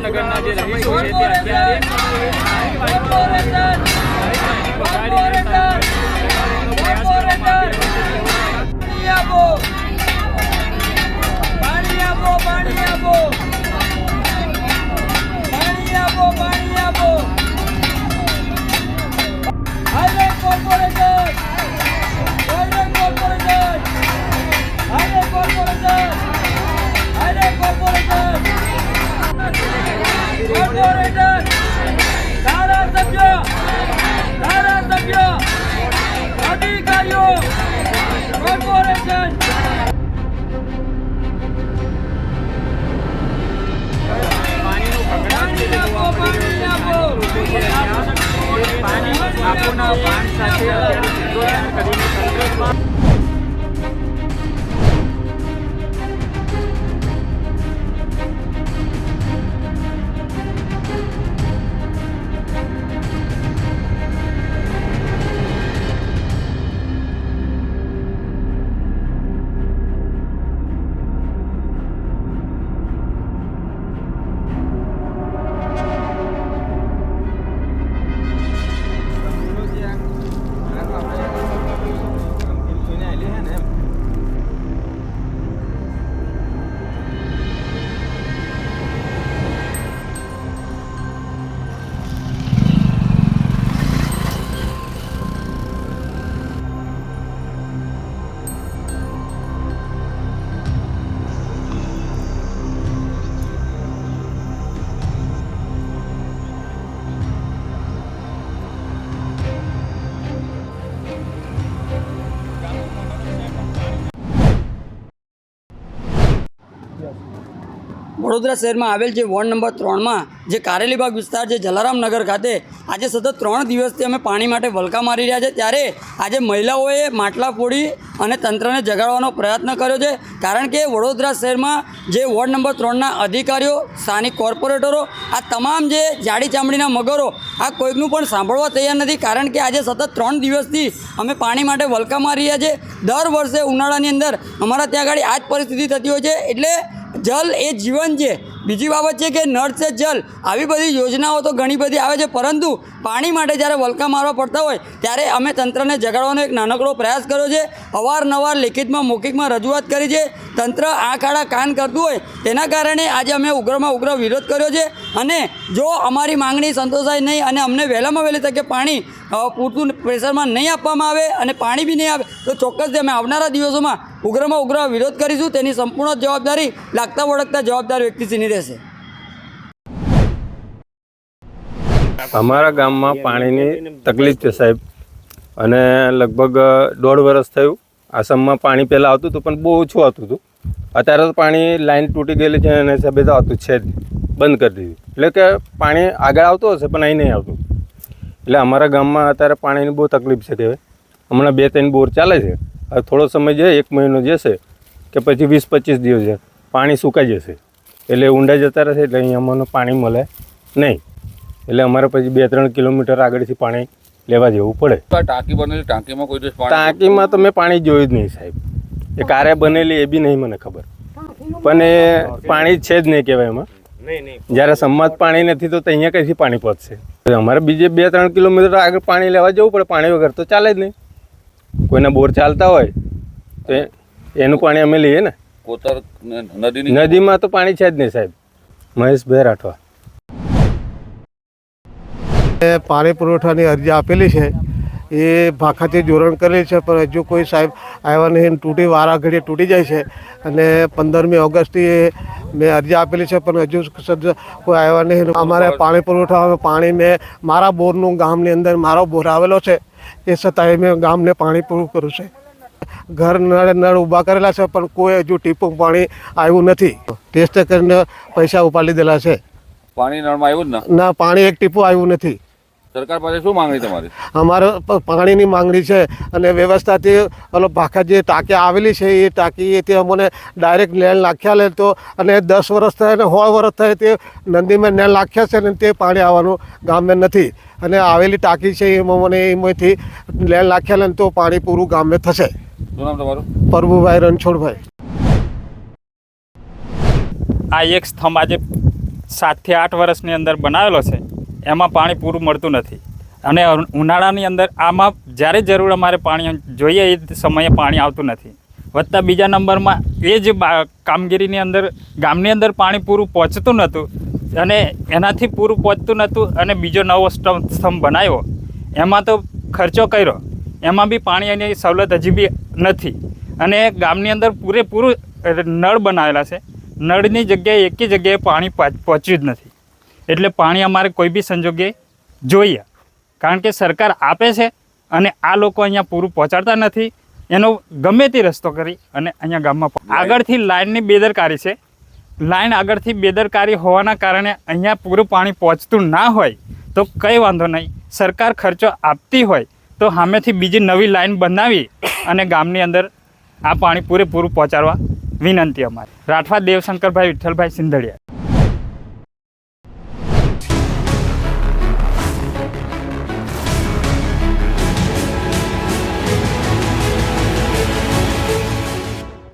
નગરના જે રહીશો છે. તે અત્યારે વડોદરા શહેરમાં આવેલ જે વોર્ડ નંબર ત્રણમાં જે કારેલીબાગ વિસ્તાર છે જલારામનગર ખાતે આજે સતત ત્રણ દિવસથી અમે પાણી માટે વલકા મારી રહ્યા છે. ત્યારે આજે મહિલાઓએ માટલા ફોડી અને તંત્રને જગાડવાનો પ્રયત્ન કર્યો છે. કારણ કે વડોદરા શહેરમાં જે વોર્ડ નંબર ત્રણના અધિકારીઓ, સ્થાનિક કોર્પોરેટરો, આ તમામ જે જાડી ચામડીના મગરો, આ કોઈકનું પણ સાંભળવા તૈયાર નથી. કારણ કે આજે સતત ત્રણ દિવસથી અમે પાણી માટે વલકા મારી રહ્યા છે. દર વર્ષે ઉનાળાની અંદર અમારા ત્યાં આગળ આ જ પરિસ્થિતિ થતી હોય છે. એટલે જલ એ જીવન છે. બીજી બાબત છે કે નળ છે જલ. આવી બધી યોજનાઓ તો ઘણી બધી આવે છે, પરંતુ પાણી માટે જ્યારે વલકા મારવા પડતા હોય, ત્યારે અમે તંત્રને જગાડવાનો એક નાનકડો પ્રયાસ કર્યો છે. અવારનવાર લેખિતમાં, મૌખિકમાં રજૂઆત કરી છે. તંત્ર આ કાળા કાન કરતું હોય, તેના કારણે આજે અમે ઉગ્રમાં ઉગ્ર વિરોધ કર્યો છે. અને જો અમારી માંગણી સંતોષાય નહીં અને અમને વહેલામાં વહેલી તકે પાણી પૂરતું પ્રેશરમાં નહીં આપવામાં આવે અને પાણી બી નહીં આવે, તો ચોક્કસ અમે આવનારા દિવસોમાં ઉગ્રમાં ઉગ્ર વિરોધ કરીશું, તેની સંપૂર્ણ જવાબદારી લાગતા વળગતા જવાબદાર વ્યક્તિશ્રીની રહેશે. અમારા ગામમાં પાણીની તકલીફ છે સાહેબ. અને લગભગ દોઢ વર્ષ થયું. આસામમાં પાણી પહેલાં આવતું હતું, પણ બહુ ઓછું આવતું હતું. અત્યારે તો પાણી લાઈન તૂટી ગયેલી છે અને હિસાબે તો આવતું છે જ. બંધ કરી દીધી. એટલે કે પાણી આગળ આવતું હશે, પણ અહીં નહીં આવતું. એટલે અમારા ગામમાં અત્યારે પાણીની બહુ તકલીફ છે કે હમણાં બે ત્રણ બોર ચાલે છે. હવે થોડો સમય જાય એક મહિનો જશે કે પછી વીસ પચીસ દિવસ છે. પાણી સુકાઈ જશે. એટલે ઊંડા જતા રહેશે એટલે અહીં અમને પાણી મળે નહીં. એટલે અમારે પછી બે ત્રણ કિલોમીટર આગળથી પાણી લેવા જવું પડે. ટાંકી બનેલી ટાંકીમાં કોઈ ટાંકીમાં તો મેં પાણી જોયું જ નહીં સાહેબ. એ કારે બનેલી એ બી નહીં મને ખબર. પણ એ પાણી છે જ નહીં કહેવાય એમાં. જ્યારે સમાજ પાણી નથી તો અહીંયા કઈથી પાણી પહોંચશે? અમારે બીજે બે ત્રણ કિલોમીટર આગળ પાણી લેવા જવું પડે પાણી વગર તો ચાલે જ નહીં. કોઈના બોર ચાલતા હોય તો એનું પાણી અમે લઈએ ને. કોતર નદીમાં તો પાણી છે જ નહીં સાહેબ. મહેશભાઈ રાઠવા. પાણી પુરવઠાની અરજી આપેલી છે. એ ભાખાથી જોરણ કરેલી છે પણ હજુ કોઈ સાહેબ આવ્યા નહીં. તૂટી વારા ઘડીએ તૂટી જાય છે. અને પંદરમી ઓગસ્ટથી એ મેં અરજી આપેલી છે પણ હજુ કોઈ આવ્યા નહીં. અમારે પાણી પુરવઠા પાણી મેં મારા બોરનું ગામની અંદર મારો બોર આવેલો છે એ છતાંય મેં ગામને પાણી પૂરું કર્યું છે. ઘર નળ નળ ઊભા કરેલા છે પણ કોઈ હજુ ટીપું પાણી આવ્યું નથી. ટેસ્ટ કરીને પૈસા ઉપાડી દીધેલા છે. પાણી નળમાં આવ્યું જ ના પાણી એક ટીપું આવ્યું નથી. સરકાર પાસે શું માંગણી તમારી? અમારે પાણીની માંગણી છે અને વ્યવસ્થાથી ઓલો ભાખા જે ટાંકી આવેલી છે એ ટાંકી તે અમને ડાયરેક્ટ નેણ નાખ્યા લે તો અને દસ વર્ષ થાય અને સો વર્ષ થાય તે નદીમાં નેણ નાખ્યા છે ને તે પાણી આવવાનું ગામને નથી. અને આવેલી ટાંકી છે એમાં મને એમાંથી નેણ નાખ્યા લે ને તો પાણી પૂરું ગામને થશે. શું નામ તમારું? પ્રભુભાઈ રણછોડભાઈ. આ એક સ્તંભ આજે સાતથી આઠ વર્ષની અંદર બનાવેલો છે. એમાં પાણી પૂરું મળતું નથી. અને ઉનાળાની અંદર આમાં જ્યારે જરૂર અમારે પાણી જોઈએ એ સમયે પાણી આવતું નથી. વત્તા બીજા નંબરમાં એ જ કામગીરીની અંદર, ગામની અંદર પાણી પૂરું પહોંચતું નહોતું અને એનાથી પૂરું પહોંચતું નહોતું અને બીજો નવો સ્તંભ બનાવ્યો. એમાં તો ખર્ચો કર્યો. એમાં બી પાણીની સવલત હજી બી નથી. અને ગામની અંદર પૂરેપૂરું નળ બનાવેલા છે. નળની જગ્યાએ એકેય જગ્યાએ પાણી પહોંચ્યું જ નથી. એટલે પાણી અમારે કોઈ બી સંજોગે જોઈએ. કારણ કે સરકાર આપે છે અને આ લોકો અહીંયા પૂરું પહોંચાડતા નથી. એનો ગમે તે રસ્તો કરી અને અહીંયા ગામમાં આગળથી લાઇનની બેદરકારી છે. લાઇન આગળથી બેદરકારી હોવાના કારણે અહીંયા પૂરું પાણી પહોંચતું ના હોય તો કંઈ વાંધો નહીં. સરકાર ખર્ચો આપતી હોય તો સામેથી બીજી નવી લાઇન બનાવી અને ગામની અંદર આ પાણી પૂરેપૂરું પહોંચાડવા વિનંતી અમારી. રાઠવા દેવશંકરભાઈ વિઠ્ઠલભાઈ સિંધડિયા.